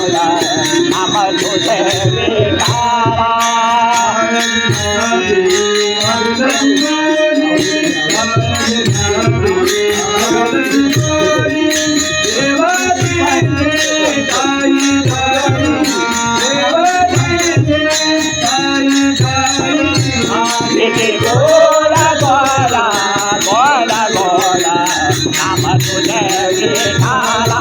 तुला नाम तुझे विकारा गोला गोला गोला गोला नाम तुझे विकारा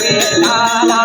ವೇದಾಲಾ